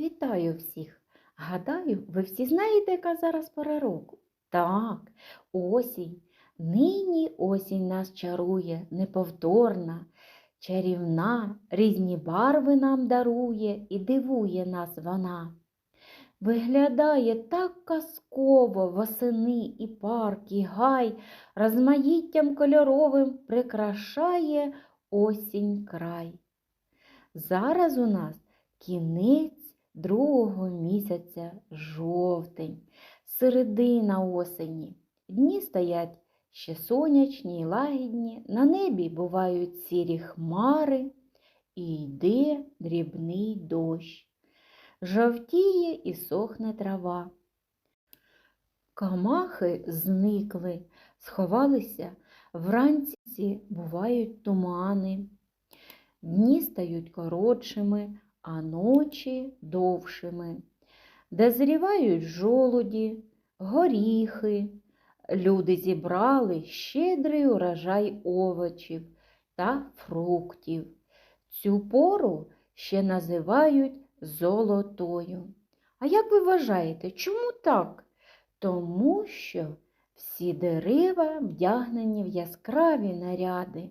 Вітаю всіх! Гадаю, ви всі знаєте, яка зараз пора року? Так, осінь. Нині осінь нас чарує, неповторна, чарівна, різні барви нам дарує і дивує нас вона. Виглядає так казково восени і парк, і гай, розмаїттям кольоровим прикрашає осінь край. Зараз у нас кінець другого місяця жовтень, середина осені. Дні стоять ще сонячні й лагідні, на небі бувають сірі хмари, і йде дрібний дощ. Жовтіє і сохне трава. Камахи зникли, сховалися, вранці бувають тумани. Дні стають коротшими, а ночі довшими. Дозрівають жолуді, горіхи. Люди зібрали щедрий урожай овочів та фруктів. Цю пору ще називають золотою. А як ви вважаєте, чому так? Тому що всі дерева вдягнені в яскраві наряди.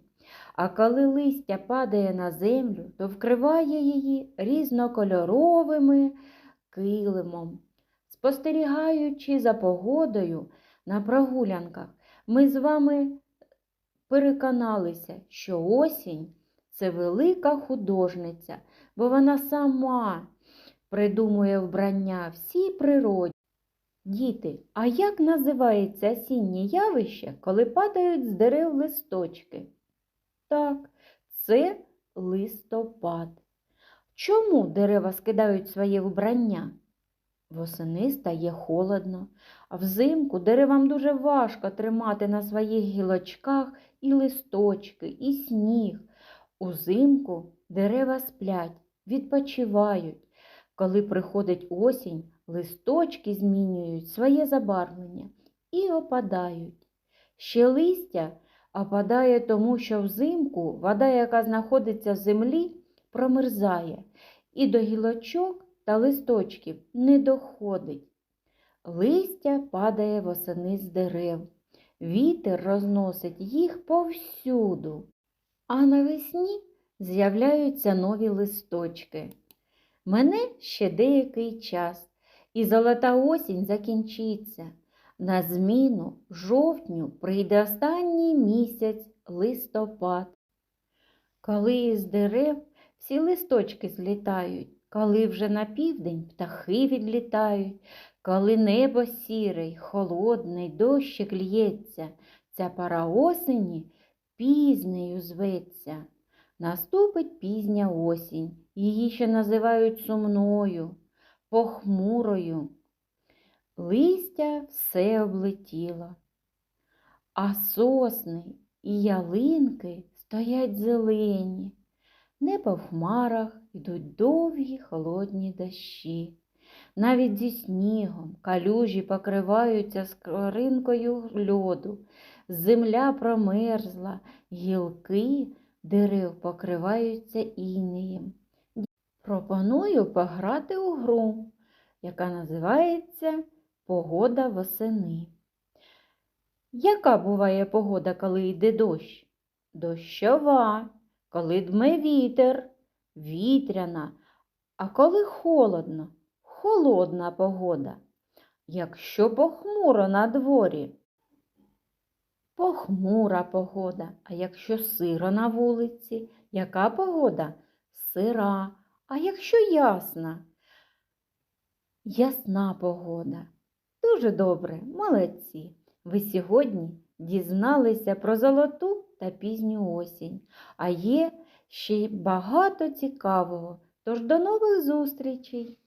А коли листя падає на землю, то вкриває її різнокольоровими килимом. Спостерігаючи за погодою на прогулянках, ми з вами переконалися, що осінь це велика художниця, бо вона сама придумує вбрання всій природі. Діти, а як називається осіннє явище, коли падають з дерев листочки? Так, це листопад. Чому дерева скидають своє вбрання? Восени стає холодно, а взимку деревам дуже важко тримати на своїх гілочках і листочки, і сніг. Узимку дерева сплять, відпочивають. Коли приходить осінь, листочки змінюють своє забарвлення і опадають. Ще листя опадає тому, що взимку вода, яка знаходиться в землі, промерзає і до гілочок та листочків не доходить. Листя падає восени з дерев, вітер розносить їх повсюду, а навесні з'являються нові листочки. Мене ще деякий час, і золота осінь закінчиться. На зміну жовтню прийде останній місяць листопад. Коли з дерев всі листочки злітають, коли вже на південь птахи відлітають, коли небо сіре й холодне, дощик л'ється, ця пора осені пізнею зветься. Наступить пізня осінь, її ще називають сумною, похмурою. Листя все облетіло, а сосни і ялинки стоять зелені. Небо в хмарах йдуть довгі холодні дощі. Навіть зі снігом калюжі покриваються скоринкою льоду, земля промерзла, гілки дерев покриваються інеєм. Пропоную пограти у гру, яка називається Погода восени. Яка буває погода, коли йде дощ? Дощова, коли дме вітер, вітряна, а коли холодно, холодна погода. Якщо похмуро на дворі, похмура погода, а якщо сиро на вулиці, яка погода? Сира, а якщо ясна? Ясна погода. Дуже добре, молодці. Ви сьогодні дізналися про золоту та пізню осінь, а є ще й багато цікавого. Тож до нових зустрічей!